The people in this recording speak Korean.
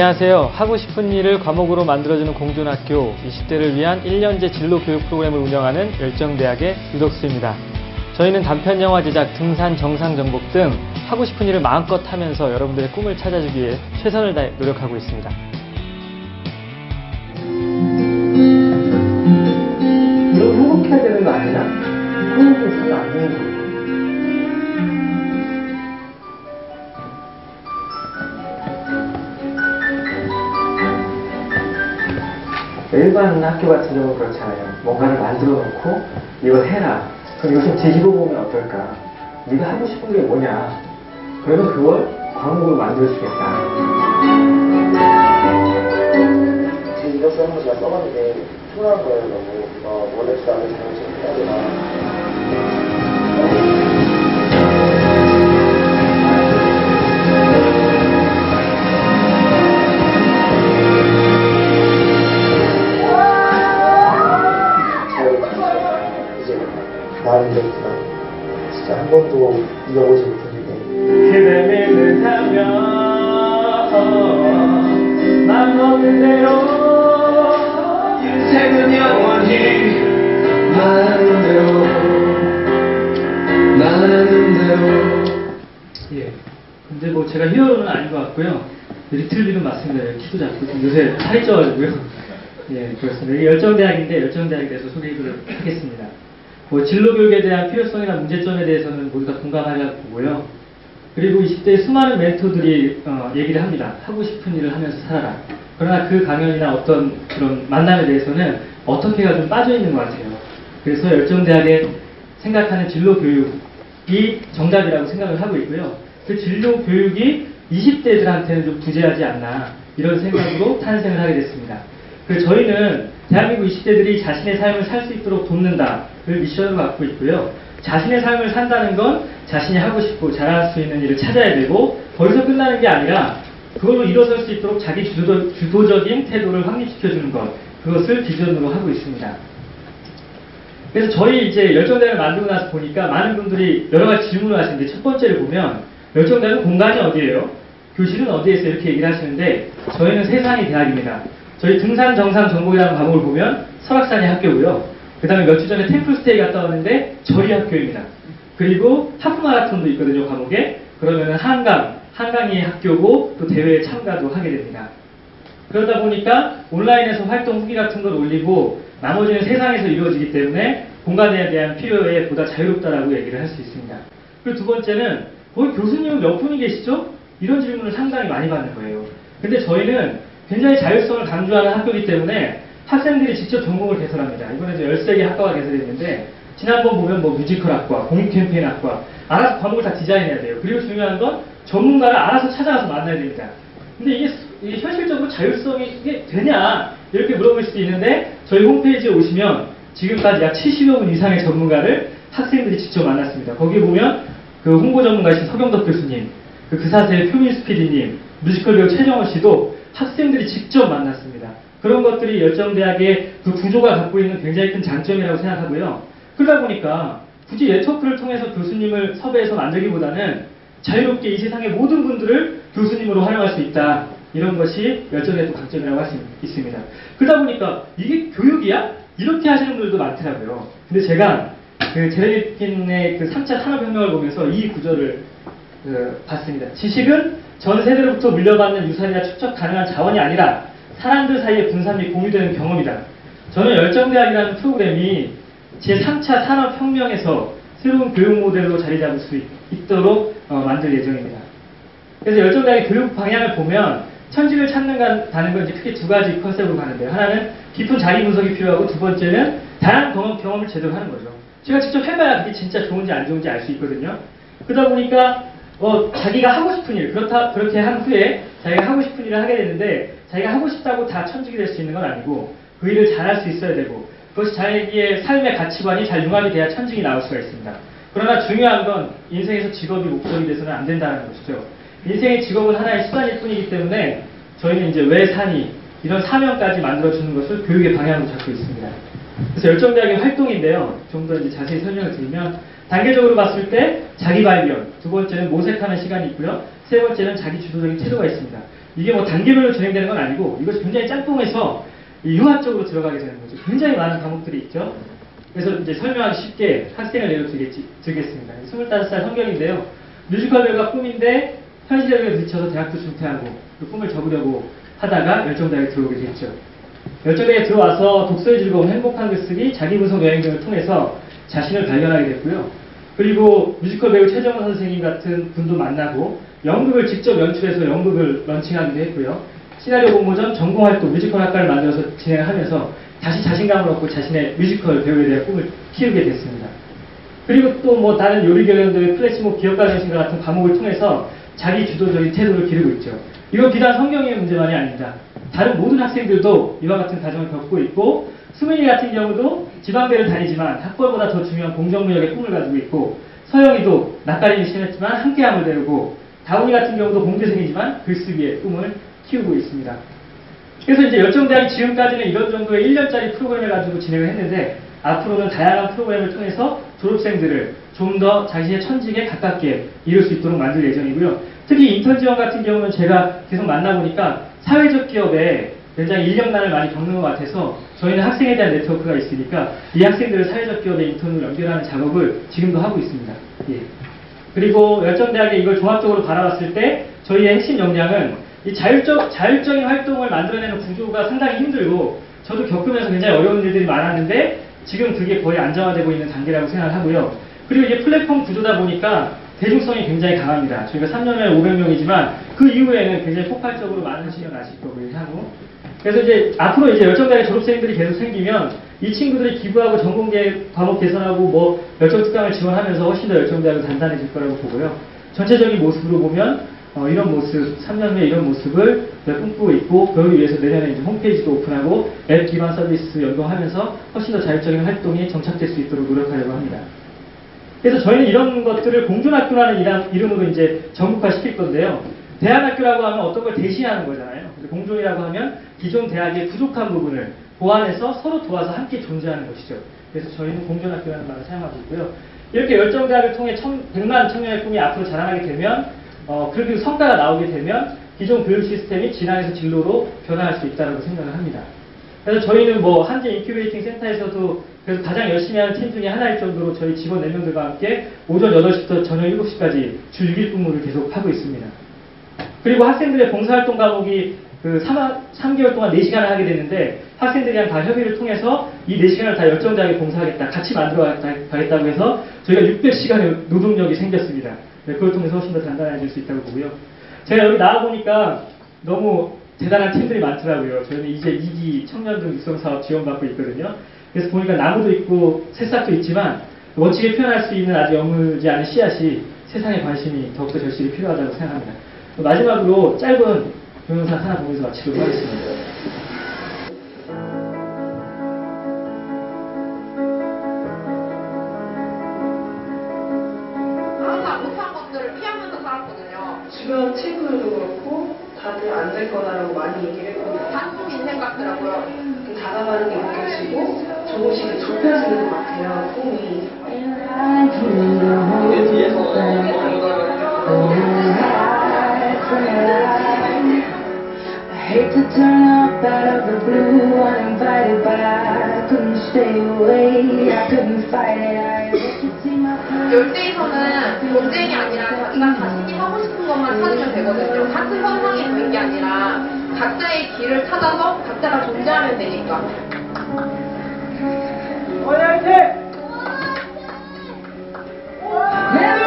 안녕하세요. 하고 싶은 일을 과목으로 만들어주는 공존학교 20대를 위한 1년제 진로 교육 프로그램을 운영하는 열정대학의 유덕수입니다. 저희는 단편 영화 제작, 등산, 정상 정복 등 하고 싶은 일을 마음껏 하면서 여러분들의 꿈을 찾아주기 위해 최선을 다해 노력하고 있습니다. 이거 행복해야 되는 거 아니야? 거 사면 안 되는 거 일반 학교 같은 경우는 그렇잖아요. 뭔가를 만들어 놓고 이걸 해라. 그럼 요즘 뒤집어 보면 어떨까? 네가 하고 싶은 게 뭐냐? 그러면 그걸 과목으로 만들어 주겠다. 지금 이력서 한 번 제가 써봤는데 초라한 거예요 너무 어, 원래도 나는 자연스럽게 해야 되나 한 번도 이겨보지 못했는데 그대를 하면 맘 먹는 대로 인생은 영원히 말하는 대로 말하는 대로 예. 근데 뭐 제가 히어로는 아닌 것 같고요. 리틀비는 맞습니다. 키도 작고 요새 살이 쪄가지고요. 예, 그렇습니다. 열정대학인데 열정대학에 대해서 소개를 하겠습니다. 뭐 진로 교육에 대한 필요성이나 문제점에 대해서는 모두 다 공감하려고 보고요. 그리고 20대 수많은 멘토들이 어, 얘기를 합니다. 하고 싶은 일을 하면서 살아라. 그러나 그 강연이나 어떤 그런 만남에 대해서는 어떻게가 좀 빠져 있는 것 같아요. 그래서 열정대학에 생각하는 진로 교육이 정답이라고 생각을 하고 있고요. 그 진로 교육이 20대들한테는 좀 부재하지 않나 이런 생각으로 탄생을 하게 됐습니다. 그 저희는 대한민국 20대들이 자신의 삶을 살 수 있도록 돕는다를 미션으로 갖고 있고요. 자신의 삶을 산다는 건 자신이 하고 싶고 잘할 수 있는 일을 찾아야 되고 거기서 끝나는 게 아니라 그걸로 일어설 수 있도록 자기 주도, 주도적인 태도를 확립시켜주는 것 그것을 기준으로 하고 있습니다. 그래서 저희 이제 열정대를 만들고 나서 보니까 많은 분들이 여러 가지 질문을 하시는데 첫 번째를 보면 열정대는 공간이 어디예요? 교실은 어디에 있어요? 이렇게 얘기를 하시는데 저희는 세상의 대학입니다. 저희 등산 정상 정복이라는 과목을 보면 설악산이 학교고요. 그 다음에 몇주 전에 템플스테이 갔다 왔는데 저희 학교입니다. 그리고 하프 마라톤도 있거든요, 과목에. 그러면은 한강, 한강이 학교고 또 대회에 참가도 하게 됩니다. 그러다 보니까 온라인에서 활동 후기 같은 걸 올리고 나머지는 세상에서 이루어지기 때문에 공간에 대한 필요에 보다 자유롭다라고 얘기를 할 수 있습니다. 그리고 두 번째는 거기 교수님은 몇 분이 계시죠? 이런 질문을 상당히 많이 받는 거예요. 근데 저희는 굉장히 자율성을 강조하는 학교이기 때문에 학생들이 직접 전공을 개설합니다. 이번에 이제 13개 학과가 개설했는데 지난번 보면 뭐 뮤지컬 학과, 공익 캠페인 학과 알아서 과목을 다 디자인해야 돼요. 그리고 중요한 건 전문가를 알아서 찾아가서 만나야 됩니다. 근데 이게, 이게 현실적으로 자율성이 이게 되냐 이렇게 물어볼 수도 있는데 저희 홈페이지에 오시면 지금까지 약 70여 분 이상의 전문가를 학생들이 직접 만났습니다. 거기 보면 그 홍보 전문가이신 서경덕 교수님, 그 그사세의 표민수 PD님, 뮤지컬 배우 최정원 씨도 학생들이 직접 만났습니다. 그런 것들이 열정대학의 그 구조가 갖고 있는 굉장히 큰 장점이라고 생각하고요. 그러다 보니까 굳이 네트워크를 통해서 교수님을 섭외해서 만들기보다는 자유롭게 이 세상의 모든 분들을 교수님으로 활용할 수 있다. 이런 것이 열정의 또 강점이라고 할 수 있습니다. 그러다 보니까 이게 교육이야? 이렇게 하시는 분들도 많더라고요. 근데 제가 그 제레미킨의 그 3차 산업혁명을 보면서 이 구조를 그 봤습니다. 지식은 전 세대로부터 물려받는 유산이나 축적 가능한 자원이 아니라 사람들 사이에 분산 및 공유되는 경험이다. 저는 열정대학이라는 프로그램이 제3차 산업혁명에서 새로운 교육 모델로 자리 잡을 수 있, 도록 어, 만들 예정입니다. 그래서 열정대학의 교육 방향을 보면 천직을 찾는다는 건 이제 크게 두 가지 컨셉으로 가는데요. 하나는 깊은 자기 분석이 필요하고 두 번째는 다양한 경험, 경험을 제대로 하는 거죠. 제가 직접 해봐야 그게 진짜 좋은지 안 좋은지 알 수 있거든요. 그러다 보니까 어, 자기가 하고 싶은 일, 그렇다, 그렇게 한 후에 자기가 하고 싶은 일을 하게 되는데 자기가 하고 싶다고 다 천직이 될 수 있는 건 아니고 그 일을 잘할 수 있어야 되고 그것이 자기의 삶의 가치관이 잘 융합이 돼야 천직이 나올 수가 있습니다. 그러나 중요한 건 인생에서 직업이 목적이 돼서는 안 된다는 것이죠. 인생의 직업은 하나의 수단일 뿐이기 때문에 저희는 이제 왜 사니 이런 사명까지 만들어주는 것을 교육의 방향으로 잡고 있습니다. 그래서 열정대학의 활동인데요. 좀 더 이제 자세히 설명을 드리면 단계적으로 봤을 때 자기 발견, 두 번째는 모색하는 시간이 있고요. 세 번째는 자기 주도적인 태도가 있습니다. 이게 뭐 단계별로 진행되는 건 아니고 이것이 굉장히 짬뽕해서 이 융합적으로 들어가게 되는 거죠. 굉장히 많은 과목들이 있죠. 그래서 이제 설명하기 쉽게 학생을 들겠습니다. 25살 성경인데요. 뮤지컬 배우가 꿈인데 현실에 부딪혀서 대학도 중퇴하고 그 꿈을 접으려고 하다가 열정대학에 들어오게 됐죠. 열정대에 들어와서 독서의 즐거움, 행복한 글쓰기, 자기 분석 여행 등을 통해서 자신을 발견하게 됐고요. 그리고 뮤지컬 배우 최정원 선생님 같은 분도 만나고 연극을 직접 연출해서 연극을 런칭하기도 했고요. 시나리오 공모 전 전공 활동 뮤지컬 학과를 만들어서 진행하면서 다시 자신감을 얻고 자신의 뮤지컬 배우에 대한 꿈을 키우게 됐습니다. 그리고 또 뭐 다른 요리 경연들 플래시몹 기업가 정신과 같은 과목을 통해서 자기 주도적인 태도를 기르고 있죠. 이건 비단 성경의 문제만이 아닙니다. 다른 모든 학생들도 이와 같은 과정을 겪고 있고 수민이 같은 경우도 지방대를 다니지만 학벌보다 더 중요한 공정무역의 꿈을 가지고 있고 서영이도 낯가림이 심했지만 함께함을 배우고 다운이 같은 경우도 공대생이지만 글쓰기의 꿈을 키우고 있습니다. 그래서 이제 열정대학이 지금까지는 이런 정도의 1년짜리 프로그램을 가지고 진행을 했는데 앞으로는 다양한 프로그램을 통해서 졸업생들을 좀 더 자신의 천직에 가깝게 이룰 수 있도록 만들 예정이고요. 특히 인턴 지원 같은 경우는 제가 계속 만나보니까 사회적 기업에 굉장히 인력난을 많이 겪는 것 같아서 저희는 학생에 대한 네트워크가 있으니까 이 학생들을 사회적 기업에 인턴으로 연결하는 작업을 지금도 하고 있습니다. 예. 그리고 열정대학에 이걸 종합적으로 바라봤을 때 저희의 핵심 역량은 이 자율적, 자율적인 활동을 만들어내는 구조가 상당히 힘들고 저도 겪으면서 굉장히 어려운 일들이 많았는데 지금 그게 거의 안정화되고 있는 단계라고 생각을 하고요. 그리고 이게 플랫폼 구조다 보니까 대중성이 굉장히 강합니다. 저희가 3년에 500명이지만 그 이후에는 굉장히 폭발적으로 많은 신경 나실 거고요, 향후. 그래서 이제 앞으로 이제 열정대학 졸업생들이 계속 생기면 이 친구들이 기부하고 전공계 과목 개선하고 뭐 열정 특강을 지원하면서 훨씬 더 열정대학은 단단해질 거라고 보고요. 전체적인 모습으로 보면 어, 이런 모습, 3년 후에 이런 모습을 꿈꾸고 있고 그러기 위해서 내년에 이제 홈페이지도 오픈하고 앱 기반 서비스 연동하면서 훨씬 더 자율적인 활동이 정착될 수 있도록 노력하려고 합니다. 그래서 저희는 이런 것들을 공존학교라는 이름- 이름으로 이제 전국화 시킬 건데요. 대안학교라고 하면 어떤 걸 대신하는 거잖아요. 공존이라고 하면 기존 대학의 부족한 부분을 보완해서 서로 도와서 함께 존재하는 것이죠. 그래서 저희는 공존학교라는 말을 사용하고 있고요. 이렇게 열정대학을 통해 천, 100만 청년의 꿈이 앞으로 자라나게 되면 어, 그리고 성과가 나오게 되면 기존 교육 시스템이 진화해서 진로로 변화할 수 있다고 생각을 합니다. 그래서 저희는 뭐 한재 인큐베이팅 센터에서도 그래서 가장 열심히 하는 팀 중에 하나일 정도로 저희 직원 4명들과 함께 오전 8시부터 저녁 7시까지 주 6일 근무를 계속 하고 있습니다. 그리고 학생들의 봉사활동 과목이 그 3, 개월 동안 4시간을 하게 됐는데 학생들이랑 다 협의를 통해서 이 4시간을 다 열정대학에 봉사하겠다, 같이 만들어 가겠다- 가겠다고 해서 저희가 600시간의 노동력이 생겼습니다. 네, 그걸 통해서 훨씬 더 단단해질 수 있다고 보고요. 제가 여기 나와보니까 너무 대단한 팀들이 많더라고요. 저희는 이제 2기 청년등 육성사업 지원받고 있거든요. 그래서 보니까 나무도 있고 새싹도 있지만 멋지게 표현할 수 있는 아주 여물지 않은 씨앗이 세상에 관심이 더욱더 절실히 필요하다고 생각합니다. 마지막으로 짧은 동영상 하나 보면서 마치도록 하겠습니다. 항상 못한 것들을 피하면서 살았거든요. 주변 친구들도 그렇고 다들 안 될 거다라고 많이 얘기를 했거든요. 단순 인생 같더라고요. 이렇게 다가가는 게 느껴지고 조금씩 좁혀지는 것 같아요, 꿈이. I hate to turn up out of the blue uninvited, but I couldn't stay away. I couldn't fight it. I 열대에서는 경쟁이 아니라 자기가 자신이 하고 싶은 것만 찾으면 되거든요. 같은 현상이 보인 게 아니라 각자의 길을 찾아서 각자가 존재하면 되니까. Never mind,